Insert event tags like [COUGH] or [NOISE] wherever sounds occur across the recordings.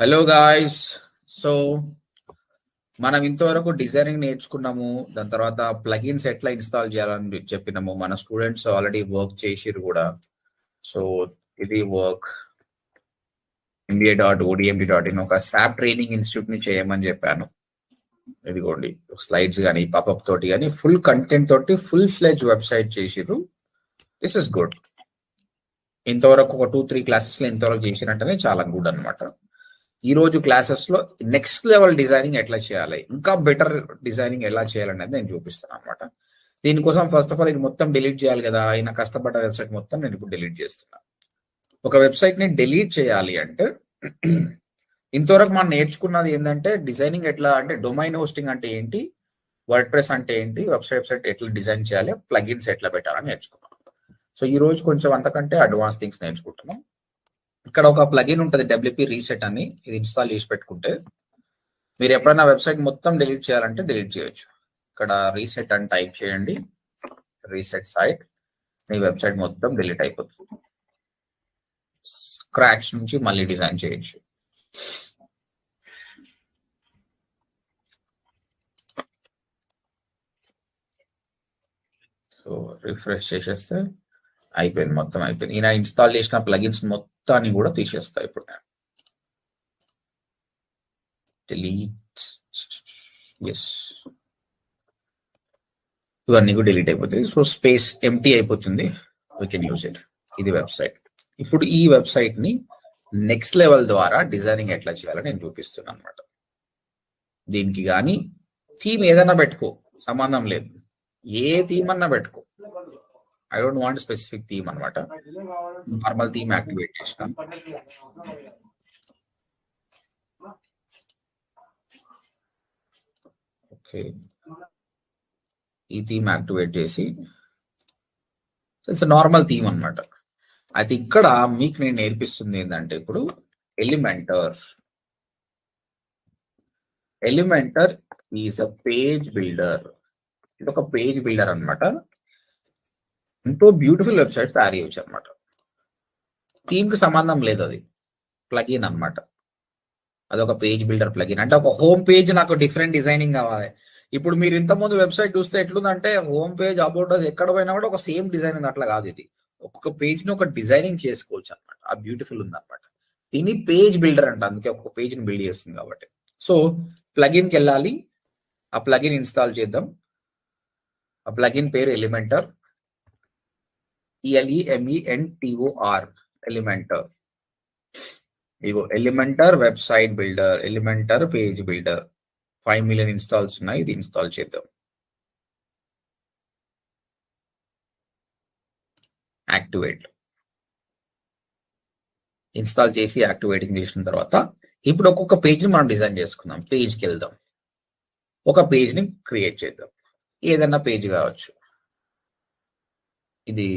Hello guys so మనం ఇంతవరకు designing నేర్చుకున్నాము. దాని తర్వాత ప్లగిన్స్ ఎట్లా ఇన్స్టాల్ చేయాలని చెప్పినాము. మన స్టూడెంట్స్ ఆల్రెడీ వర్క్ చేసిరు కూడా. సో ఇది work MBA dot ODMD dot in ఒక శాప్ ట్రైనింగ్ ఇన్స్టిట్యూట్ని చేయమని చెప్పాను. ఇదిగోండి స్లైడ్స్ కానీ పాపప్ తోటి కానీ ఫుల్ కంటెంట్ తోటి ఫుల్ ఫ్లెజ్ వెబ్సైట్ చేసిర్రు. దిస్ ఇస్ గుడ్ ఇంతవరకు ఒక టూ త్రీ క్లాసెస్లో ఇంతవరకు చేసినట్టనే చాలా గుడ్ అనమాట ఈ రోజు క్లాసెస్లో నెక్స్ట్ లెవెల్ డిజైనింగ్ ఎట్లా చేయాలి? ఇంకా బెటర్ డిజైనింగ్ ఎలా చేయాలనేది నేను చూపిస్తాను అనమాట దీనికోసం ఫస్ట్ ఆఫ్ ఆల్ ఇది మొత్తం డిలీట్ చేయాలి కదా. ఆయన కష్టపడ్డ వెబ్సైట్ మొత్తం నేను ఇప్పుడు డిలీట్ చేస్తున్నా. ఒక వెబ్సైట్ని డిలీట్ చేయాలి అంటే [CLEARS THROAT] ఇంతవరకు మనం నేర్చుకున్నది ఏంటంటే డిజైనింగ్ ఎట్లా అంటే డొమైన్ హోస్టింగ్ అంటే ఏంటి? వర్డ్ ప్రెస్ అంటే ఏంటి? వెబ్సైట్ వెబ్సైట్ ఎట్లా డిజైన్ చేయాలి? ప్లగిన్స్ ఎట్లా పెట్టాలని నేర్చుకున్నాం. సో ఈ రోజు కొంచెం అంతకంటే అడ్వాన్స్ థింగ్స్ నేర్చుకుంటున్నాం. ఇక్కడ ఒక ప్లగిన్ ఉంటుంది డబ్ల్యూపీ రీసెట్ అని. ఇది ఇన్స్టాల్ చేసి పెట్టుకుంటే మీరు ఎప్పుడైనా వెబ్సైట్ మొత్తం డిలీట్ చేయాలంటే డిలీట్ చేయొచ్చు. ఇక్కడ రీసెట్ అని టైప్ చేయండి. రీసెట్ సైట్ మీ వెబ్సైట్ మొత్తం డిలీట్ అయిపోతుంది. స్క్రాచ్ నుంచి మళ్ళీ డిజైన్ చేయొచ్చు. సో రిఫ్రెష్ చేసేస్తే అయిపోయింది మొత్తం అయిపోయింది. ఈయన ఇన్స్టాల్ చేసిన ప్లగిన్స్ మొత్తం మొత్తాన్ని కూడా తీసేస్తా ఇప్పుడు. నేను డిలీట్ ఎస్ ఇవన్నీ కూడా డిలీట్ అయిపోతుంది సో స్పేస్ ఎంటీ అయిపోతుంది. వీ కెన్ యూజ్ ఇట్ ఇది వెబ్సైట్ ఇప్పుడు ఈ వెబ్సైట్ని నెక్స్ట్ లెవెల్ ద్వారా డిజైనింగ్ ఎట్లా చేయాలని నేను చూపిస్తున్నాను అనమాట దీనికి కానీ థీమ్ ఏదైనా పెట్టుకో. సంబంధం లేదు. ఏ థీమ్ అన్నా పెట్టుకో. I don't want specific theme అనమాట నార్మల్ థీమ్ యాక్టివేట్ చేసిన ఓకే ఈ థీమ్ యాక్టివేట్ చేసి. ఇట్స్ నార్మల్ థీమ్ అనమాట అయితే ఇక్కడ మీకు నేను నేర్పిస్తుంది ఏంటంటే ఇప్పుడు Elementor Elementor is a page builder ఇది ఒక పేజ్ బిల్డర్ అనమాట ఎంతో బ్యూటిఫుల్ వెబ్సైట్ తయారు చేయొచ్చు అనమాట థీమ్కి సంబంధం లేదు అది. ప్లగిన్ అనమాట అదొక పేజ్ బిల్డర్ ప్లగిన్. అంటే ఒక హోమ్ పేజ్ నాకు డిఫరెంట్ డిజైనింగ్ కావాలి. ఇప్పుడు మీరు ఇంతకుముందు వెబ్సైట్ చూస్తే ఎట్లుందంటే హోమ్ పేజ్ అబౌట్ ఎక్కడ పోయినా కూడా ఒక సేమ్ డిజైన్ అట్లా కాదు ఇది. ఒక్కొక్క పేజ్ని ఒక డిజైనింగ్ చేసుకోవచ్చు అనమాట ఆ బ్యూటిఫుల్ ఉంది అనమాట దీన్ని పేజ్ బిల్డర్ అంట. అందుకే ఒక్కొక్క పేజ్ని బిల్డ్ చేస్తుంది కాబట్టి. సో ప్లగిన్కి వెళ్ళాలి. ఆ ప్లగిన్ ఇన్స్టాల్ చేద్దాం. ఆ ప్లగిన్ పేరు ఎలిమెంటర్. ఈఎల్ఈఎంఈఎన్టీఓఆర్ ఎలిమెంటర్ ఇగో Elementor website builder Elementor page builder five million installs ఉన్నాయి ఇది ఇన్స్టాల్ చేద్దాం. యాక్టివేట్ ఇన్స్టాల్ చేసి యాక్టివేటింగ్ చేసిన తర్వాత ఇప్పుడు ఒక్కొక్క పేజ్ని మనం డిజైన్ చేసుకుందాం. పేజ్కి వెళ్దాం. ఒక పేజ్ని క్రియేట్ చేద్దాం. ఏదన్నా పేజ్ కావచ్చు. ఇది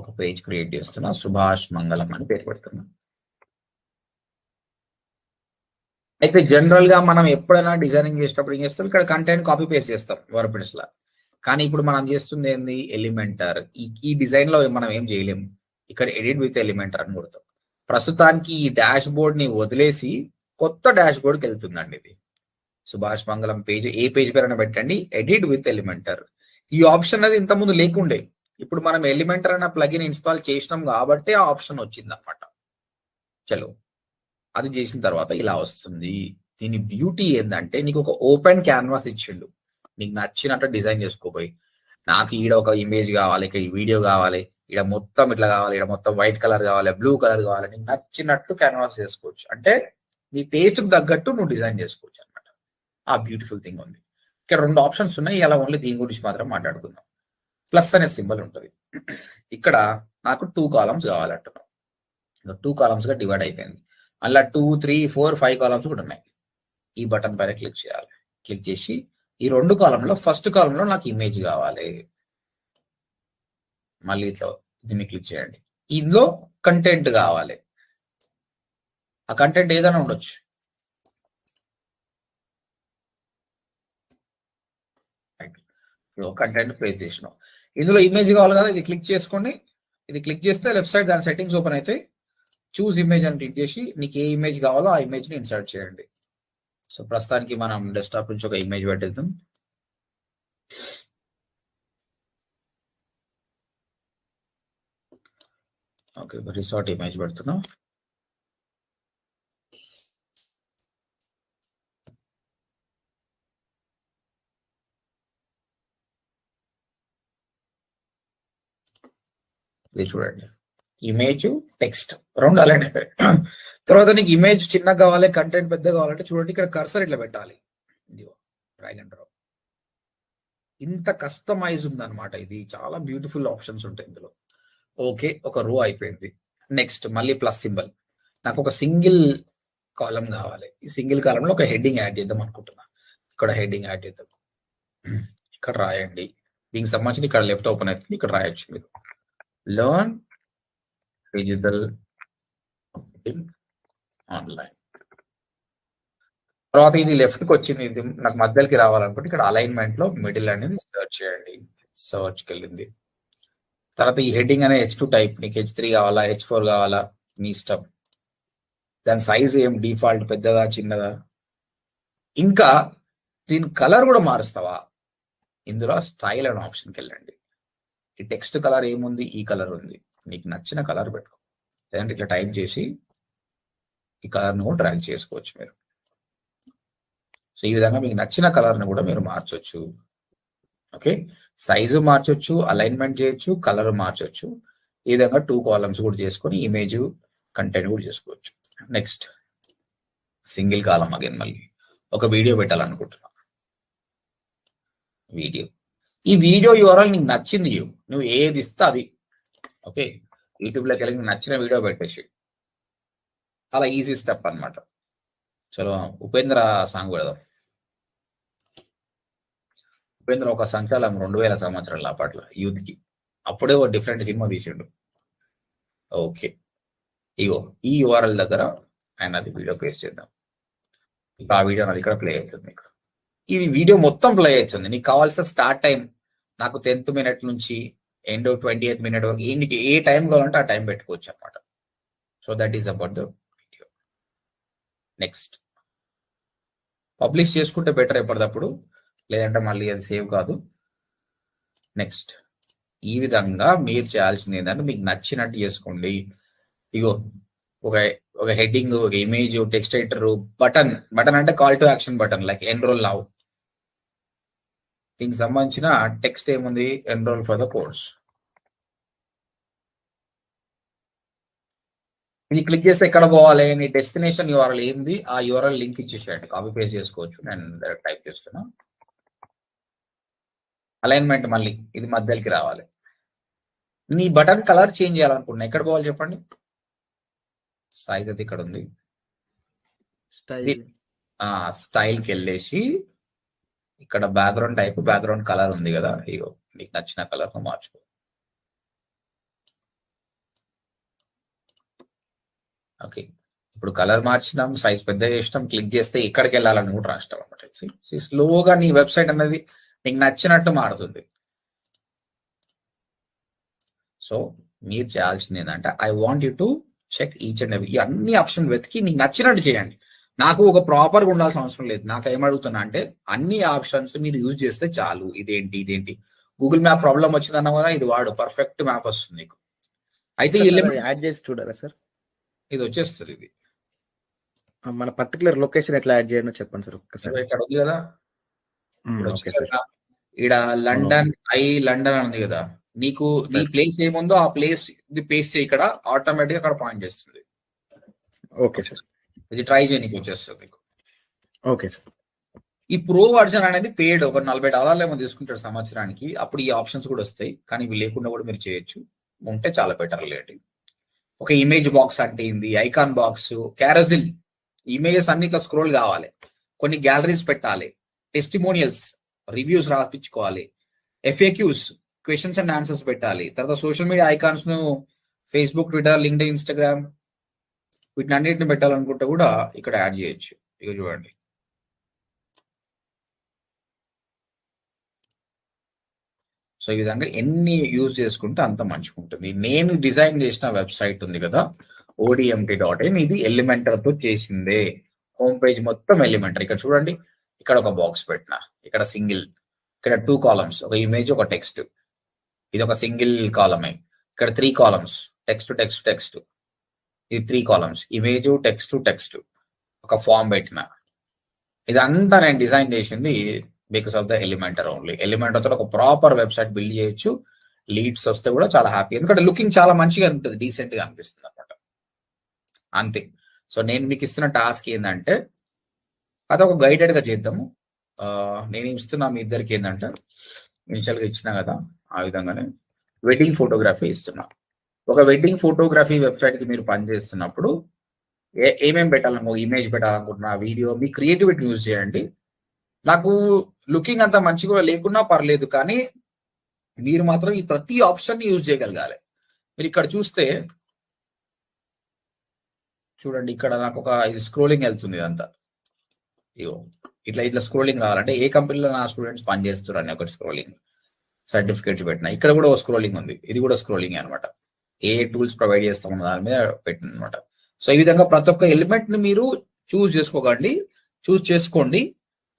ఒక పేజ్ క్రియేట్ చేస్తున్నా. సుభాష్ మంగళం అని పేరు పెడుతున్నా. అయితే జనరల్గా మనం ఎప్పుడైనా డిజైనింగ్ చేసేటప్పుడు ఏం చేస్తాం? ఇక్కడ కంటెంట్ కాపీ పేస్ట్ చేస్తాం వర్పిడ్స్ లా. కానీ ఇప్పుడు మనం చేస్తుంది ఏంది? ఎలిమెంటర్ ఈ ఈ డిజైన్లో మనం ఏం చేయలేము. ఇక్కడ ఎడిట్ విత్ ఎలిమెంటర్ అని కొడతాం. ప్రస్తుతానికి ఈ డాష్ బోర్డ్ని వదిలేసి కొత్త డాష్ బోర్డ్కి వెళ్తుందండి ఇది. సుభాష్ మంగళం పేజ్ ఏ పేజ్ పేరైనా పెట్టండి. ఎడిట్ విత్ ఎలిమెంటర్ ఈ ఆప్షన్ అనేది ఇంతకుముందు లేకుండే. ఇప్పుడు మనం ఎలిమెంటర్ అన్న ప్లగిన్ ఇన్స్టాల్ చేసినాం కాబట్టి ఆ ఆప్షన్ వచ్చింది అనమాట చలో అది చేసిన తర్వాత ఇలా వస్తుంది. దీని బ్యూటీ ఏంటంటే నీకు ఒక ఓపెన్ క్యాన్వాస్ ఇచ్చిండు. నీకు నచ్చినట్టు డిజైన్ చేసుకోపోయి నాకు ఈడ ఒక ఇమేజ్ కావాలి ఇక ఈ వీడియో కావాలి ఈడ మొత్తం ఇట్లా కావాలి ఈడ మొత్తం వైట్ కలర్ కావాలి బ్లూ కలర్ కావాలి నీకు నచ్చినట్టు క్యాన్వాస్ చేసుకోవచ్చు. అంటే నీ టేస్ట్కి తగ్గట్టు నువ్వు డిజైన్ చేసుకోవచ్చు అనమాట ఆ బ్యూటిఫుల్ థింగ్ ఉంది. ఇక్కడ రెండు ఆప్షన్స్ ఉన్నాయి ఇలా ఓన్లీ దీని గురించి మాత్రం మాట్లాడుకుందాం. ప్లస్ అనే సింబల్ ఉంటుంది. ఇక్కడ నాకు టూ కాలమ్స్ కావాలంటున్నాం టూ కాలమ్స్గా డివైడ్ అయిపోయింది. అలా two three four five columns కూడా ఉన్నాయి. ఈ బటన్ పైన క్లిక్ చేయాలి. క్లిక్ చేసి ఈ రెండు కాలంలో ఫస్ట్ కాలంలో నాకు ఇమేజ్ కావాలి. మళ్ళీ ఇట్లా దీన్ని క్లిక్ చేయండి. ఇందులో కంటెంట్ కావాలి. ఆ కంటెంట్ ఏదైనా ఉండొచ్చు. కంటెంట్ ప్లేస్ చేసినాం. ఇందులో ఇమేజ్ కావాలి కదా ఇది క్లిక్ చేసుకోండి. ఇది క్లిక్ చేస్తే లెఫ్ట్ సైడ్ దాని సెట్టింగ్స్ ఓపెన్ అవుతాయి. చూస్ ఇమేజ్ అని క్లిక్ చేసి నీకు ఏ ఇమేజ్ కావాలో ఆ ఇమేజ్ని ఇన్సర్ట్ చేయండి. సో ప్రస్తుతానికి మనం డెస్క్టాప్ నుంచి ఒక ఇమేజ్ పెట్టేద్దాం. ఓకే రిసార్ట్ ఇమేజ్ పెడుతున్నాం. ఇది చూడండి ఇమేజ్ టెక్స్ట్ రెండు అలాంటి తర్వాత నీకు ఇమేజ్ చిన్నగా కావాలి కంటెంట్ పెద్ద కావాలంటే చూడండి ఇక్కడ కర్సర్ ఇట్లా పెట్టాలి. ఇదిగో డ్రాగ్ అండ్ డ్రాప్ ఇంత కస్టమైజ్ ఉందన్నమాట ఇది. చాలా బ్యూటిఫుల్ ఆప్షన్స్ ఉంటాయి ఇందులో. ఓకే ఒక రో అయిపోయింది. నెక్స్ట్ మళ్ళీ ప్లస్ సింబల్ నాకు ఒక సింగిల్ కాలం కావాలి. ఈ సింగిల్ కాలంలో ఒక హెడ్డింగ్ యాడ్ చేద్దాం అనుకుంటున్నా. ఇక్కడ హెడ్డింగ్ యాడ్ చేద్దాం. ఇక్కడ రాయండి. దీనికి సంబంధించి ఇక్కడ లెఫ్ట్ ఓపెన్ అవుతుంది. ఇక్కడ రాయొచ్చు మీరు. లర్న్ డిజిటల్ ఆన్లైన్ తర్వాత ఇది లెఫ్ట్కి వచ్చింది. ఇది నాకు మధ్యలోకి రావాలనుకుంటే ఇక్కడ అలైన్మెంట్లో మిడిల్ అనేది సర్చ్ చేయండి. సర్చ్కి వెళ్ళింది. తర్వాత ఈ హెడ్డింగ్ అనే హెచ్ టూ టైప్ నీకు హెచ్ త్రీ కావాలా హెచ్ ఫోర్ కావాలా? నీ ఇష్టం. దాని సైజ్ ఏం? డిఫాల్ట్ పెద్దదా చిన్నదా? ఇంకా దీని కలర్ కూడా మారుస్తావా? ఇందులో స్టైల్ అనే ఆప్షన్కి వెళ్ళండి. ఈ టెక్స్ట్ కలర్ ఏముంది? ఈ కలర్ ఉంది. నీకు నచ్చిన కలర్ పెట్టుకో. లేదంటే ఇట్లా టైప్ చేసి ఈ కలర్ను కూడా డ్రాగ్ చేసుకోవచ్చు మీరు. సో ఈ విధంగా మీకు నచ్చిన కలర్ని కూడా మీరు మార్చొచ్చు. ఓకే సైజు మార్చొచ్చు అలైన్మెంట్ చేయొచ్చు కలర్ మార్చొచ్చు. ఈ విధంగా టూ కాలమ్స్ కూడా చేసుకొని ఇమేజ్ కంటెంట్ కూడా చేసుకోవచ్చు. నెక్స్ట్ సింగిల్ కాలం అగైన్ మళ్ళీ. ఒక వీడియో పెట్టాలనుకుంటున్నా. వీడియో ఈ వీడియో యూఆర్ఎల్ నీకు నచ్చింది నువ్వు ఏది ఇస్తే అది. ఓకే? యూట్యూబ్లోకి వెళ్ళి నచ్చిన వీడియో పెట్టేసి అలా ఈజీ స్టెప్ అన్నమాట. చలో ఉపేంద్ర సాంగ్ పెడదాం. ఉపేంద్ర ఒక సంచాలం రెండు వేల సంవత్సరాల అప్పట్లో యూత్కి అప్పుడే ఒక డిఫరెంట్ సినిమా తీసిండు. ఓకే. ఇగో ఈ యూఆర్ఎల్ దగ్గర ఆయన అది వీడియో పేస్ట్ చేద్దాం. ఇప్పుడు ఆ వీడియో నాది ఇక్కడ ప్లే అవుతుంది మీకు. ఇది వీడియో మొత్తం ప్లే అవుతుంది. నీకు కావాల్సిన స్టార్ట్ టైం నాకు టెన్త్ మినిట్ నుంచి ఎండ్ ట్వంటీ ఎయిత్ మినిట్ వరకు నీకు ఏ టైం కావాలంటే ఆ టైం పెట్టుకోవచ్చు అనమాట so that is about the video next publish చేసుకుంటే బెటర్ ఎప్పటికప్పుడు లేదంటే మళ్ళీ అది సేవ్ కాదు. నెక్స్ట్ ఈ విధంగా మీరు చేయాల్సింది ఏంటంటే మీకు నచ్చినట్టు చేసుకోండి. ఇగో ఒక ఒక హెడ్డింగ్ ఒక image text editor button button అంటే call to action button like enroll now దీనికి సంబంధించిన టెక్స్ట్ ఏముంది? ఎన్రోల్ ఫర్ ద కోర్స్ ఇది క్లిక్ చేస్తే ఎక్కడ పోవాలి? నీ డెస్టినేషన్ యూఆర్ఎల్ ఏంది? ఆ యూఆర్ఎల్ లింక్ ఇచ్చేసేయండి. కాపీ పేస్ట్ చేసుకోవచ్చు. నేను డైరెక్ట్ టైప్ చేస్తున్నా. అలైన్మెంట్ మళ్ళీ ఇది మధ్యలోకి రావాలి. నీ బటన్ కలర్ చేంజ్ చేయాలనుకున్నా ఎక్కడ పోవాలి చెప్పండి? సైజ్ అయితే ఇక్కడ ఉంది. స్టైల్ ఆ స్టైల్కి వెళ్ళేసి ఇక్కడ బ్యాక్గ్రౌండ్ టైప్ బ్యాక్గ్రౌండ్ కలర్ ఉంది కదా. ఇగో నీకు నచ్చిన కలర్ మార్చుకో. ఓకే. ఇప్పుడు కలర్ మార్చినాం సైజ్ పెద్ద చేసినాం క్లిక్ చేస్తే ఇక్కడికి వెళ్ళాలని కూడా రాష్ట్రం అనమాట స్లోగా నీ వెబ్సైట్ అనేది నీకు నచ్చినట్టు మారుతుంది. సో మీరు చేయాల్సింది ఏంటంటే I want you to check each and every అన్ని ఆప్షన్ వెతికి నీకు నచ్చినట్టు చేయండి. నాకు ఒక ప్రాపర్గా ఉండాల్సిన అవసరం లేదు. నాకు ఏమడుగుతున్నా అంటే అన్ని ఆప్షన్స్ మీరు యూజ్ చేస్తే చాలు. ఇదేంటి ఇదేంటి? గూగుల్ మ్యాప్ ప్రాబ్లం వచ్చిందన్న కదా ఇది వాడు పర్ఫెక్ట్ మ్యాప్ వస్తుంది నీకు. అయితే యాడ్ చేసి చూడాలా సార్? ఇది వచ్చేస్తుంది ఇది. మన పర్టికులర్ లొకేషన్ ఎట్లా యాడ్ చేయనో చెప్పండి సార్ ఒక్కసారి. ఇక్కడ ఉంది కదా. వచ్చింది. ఈడ లండన్ ఐ లండన్ అని ఉంది కదా. నీకు నీ. ప్లేస్ ఏముందో ఆ ప్లేస్ పేస్ట్ చేయి ఇక్కడ ఆటోమేటిక్ అక్కడ పాయింట్ చేస్తుంది. Okay sir. ఇది ట్రై చేయి నీకు వచ్చేస్తుంది ఓకే సార్. ఈ ప్రో వర్జన్ అనేది పేడ్ ఒక నలభై డాలర్లు ఏమో తీసుకుంటాడు సంవత్సరానికి. అప్పుడు ఈ ఆప్షన్స్ కూడా వస్తాయి. కానీ ఇవి లేకుండా కూడా మీరు చేయొచ్చు. ఉంటే చాలా బెటర్ లేండి. ఒక ఇమేజ్ బాక్స్ అంటే ఏంది? ఐకాన్ బాక్స్ క్యారజిల్ ఇమేజెస్ అన్ని ఇట్లా స్క్రోల్ కావాలి. కొన్ని గ్యాలరీస్ పెట్టాలి. టెస్టిమోనియల్స్ రివ్యూస్ రాపించుకోవాలి ఎఫ్ఏక్యూస్ క్వశ్చన్స్ అండ్ ఆన్సర్స్ పెట్టాలి. తర్వాత సోషల్ మీడియా ఐకాన్స్ను ఫేస్బుక్ ట్విట్టర్ లింక్డ్ ఇన్స్టాగ్రామ్ వీటిని అన్నిటిని పెట్టాలనుకుంటే కూడా ఇక్కడ యాడ్ చేయొచ్చు. ఇక చూడండి. సో ఈ విధంగా ఎన్ని యూజ్ చేసుకుంటే అంత మంచిగా ఉంటుంది నేను డిజైన్ చేసిన వెబ్సైట్ ఉంది కదా ఓడిఎంటీ డాట్ ఇన్ ఇది ఎలిమెంటర్తో చేసిందే. హోమ్ పేజ్ మొత్తం ఎలిమెంటర్ ఇక్కడ చూడండి ఇక్కడ ఒక బాక్స్ పెట్టిన. ఇక్కడ సింగిల్ ఇక్కడ టూ కాలమ్స్ ఒక ఇమేజ్ ఒక టెక్స్ట్ ఇది ఒక సింగిల్ కాలమే. ఇక్కడ three columns. Text text text. ఇది three columns. Image text text. ఒక ఫామ్ పెట్టిన. ఇదంతా నేను డిజైన్ చేసింది because of the Elementor only. ఎలిమెంటర్తో ఒక ప్రాపర్ వెబ్సైట్ బిల్డ్ చేయొచ్చు. లీడ్స్ వస్తే కూడా చాలా హ్యాపీ. ఎందుకంటే లుకింగ్ చాలా మంచిగా ఉంటుంది. డీసెంట్గా అనిపిస్తుంది అనమాట అంతే. సో నేను మీకు ఇస్తున్న టాస్క్ ఏంటంటే అది ఒక గైడెడ్గా చేద్దాము నేను ఇస్తున్నా మీ ఇద్దరికి ఏంటంటే ఇనిషియల్గా ఇచ్చినా కదా. ఆ విధంగానే వెడ్డింగ్ ఫోటోగ్రఫీ ఇస్తున్నా. ఒక వెడ్డింగ్ ఫోటోగ్రఫీ వెబ్సైట్కి మీరు పని చేస్తున్నప్పుడు ఏ ఏమేం పెట్టాలనుకో ఇమేజ్ పెట్టాలనుకుంటున్నా వీడియో మీ క్రియేటివిటీ యూజ్ చేయండి. నాకు లుకింగ్ అంత మంచిగా లేకున్నా పర్లేదు కానీ మీరు మాత్రం ఈ ప్రతి ఆప్షన్ని యూజ్ చేయగలగాలి. మీరు ఇక్కడ చూస్తే చూడండి ఇక్కడ నాకు ఒక ఇది స్క్రోలింగ్ వెళ్తుంది ఇదంతా. ఇగో ఇట్లా ఇట్లా స్క్రోలింగ్ రావాలంటే ఏ కంపెనీలో నా స్టూడెంట్స్ పని అని ఒకటి స్క్రోలింగ్ సర్టిఫికేట్స్ పెట్టిన. ఇక్కడ కూడా ఒక స్క్రోలింగ్ ఉంది. ఇది కూడా స్క్రోలింగ్ అనమాట ఏ టూల్స్ ప్రొవైడ్ చేస్తామన్న దాని మీద పెట్టిన అనమాట సో ఈ విధంగా ప్రతి ఒక్క ఎలిమెంట్ని మీరు చూస్ చేసుకోకండి. చూస్ చేసుకోండి.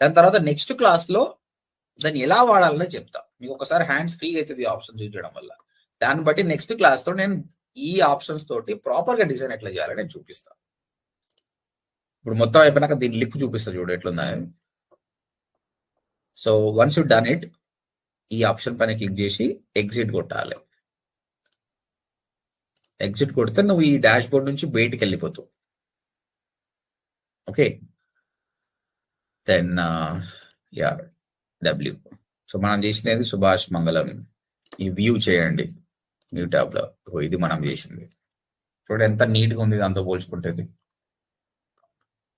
దాని తర్వాత నెక్స్ట్ క్లాస్లో దాన్ని ఎలా వాడాలని చెప్తా. మీకు ఒకసారి హ్యాండ్స్ ఫ్రీ అవుతుంది ఆప్షన్ చూపించడం వల్ల. దాన్ని బట్టి నెక్స్ట్ క్లాస్లో నేను ఈ ఆప్షన్స్ తోటి ప్రాపర్గా డిజైన్ ఎట్లా చేయాలని నేను చూపిస్తాను ఇప్పుడు మొత్తం అయిపోయినాక దీని లిక్ చూపిస్తా చూడు ఎట్లుందా so once you done it ఈ ఆప్షన్ పైన క్లిక్ చేసి ఎగ్జిట్ కొట్టాలి. ఎగ్జిట్ కొడితే నువ్వు ఈ డాష్ బోర్డ్ నుంచి బయటికి వెళ్ళిపోతావు. Okay? Then yeah W so మనం చేసినది సుభాష్ మంగళం. ఈ వ్యూ చేయండి. న్యూ ట్యాబ్లో ఇది మనం చేసింది. చూడండి ఎంత నీట్గా ఉంది దాంతో పోల్చుకుంటే ఇది.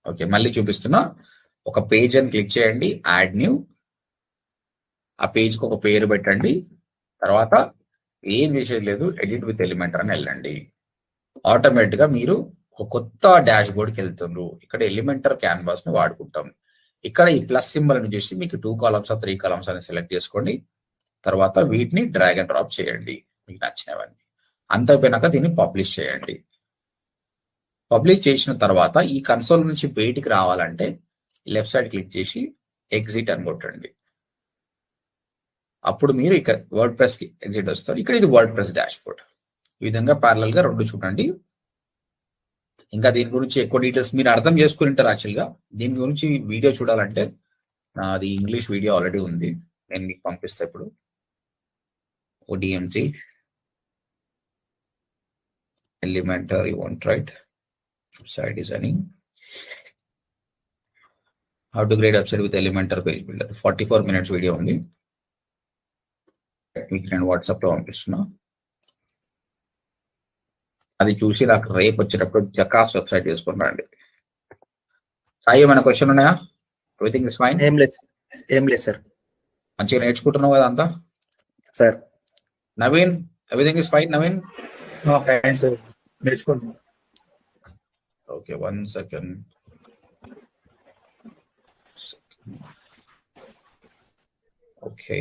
ఓకే మళ్ళీ చూపిస్తున్నా. ఒక పేజ్ అని క్లిక్ చేయండి. యాడ్ న్యూ ఆ పేజ్కి ఒక పేరు పెట్టండి. తర్వాత ఏం చేసేది లేదు ఎడిట్ విత్ ఎలిమెంటర్ అని వెళ్ళండి. ఆటోమేటిక్గా మీరు ఒక కొత్త డాష్ బోర్డ్కి వెళ్తుండ్రు. ఇక్కడ ఎలిమెంటర్ క్యాన్వాస్ని వాడుకుంటాం. ఇక్కడ ఈ ప్లస్ సింబల్ చూసి మీకు టూ కాలమ్స్ త్రీ కాలమ్స్ అని సెలెక్ట్ చేసుకోండి. తర్వాత వీటిని డ్రాగ్ అండ్ డ్రాప్ చేయండి. మీకు నచ్చినవన్నీ. అంత దీన్ని పబ్లిష్ చేయండి. పబ్లిష్ చేసిన తర్వాత ఈ కన్సోల్ నుంచి బయటికి రావాలంటే లెఫ్ట్ సైడ్ క్లిక్ చేసి ఎగ్జిట్ అని కొట్టండి. అప్పుడు మీరు ఇక్కడ వర్డ్ ప్రెస్కి ఎగ్జిట్ వస్తారు. ఇక్కడ ఇది వర్డ్ ప్రెస్ డాష్ బోర్డ్ ఈ విధంగా ప్యారల్గా రెండు చూడండి. ఇంకా దీని గురించి ఎక్కువ డీటెయిల్స్ మీరు అర్థం చేసుకుని ఉంటారు యాక్చువల్గా. దీని గురించి వీడియో చూడాలంటే నాది ఇంగ్లీష్ వీడియో ఆల్రెడీ ఉంది. నేను మీకు పంపిస్తా ఇప్పుడు. ఓడిఎంజి elementary one right website designing how to great website with Elementor page builder forty four minutes video ఉంది. మీకు నేను వాట్సాప్లో పంపిస్తున్నా. అది చూసి నాకు రేపు వచ్చేటప్పుడు జకాస్ వెబ్సైట్ చేసుకుని రండి. సాయి ఏమైనా క్వశ్చన్ ఉన్నాయా? ఎవ్రీథింగ్ ఇస్ ఫైన్ ఏం లేదు ఏం లేదు సార్. మంచిగా నేర్చుకుంటున్నావు కదా అంతా? Sir. Naveen everything is fine Naveen? Fine sir. నేర్చుకుంటున్నాం. Okay one second okay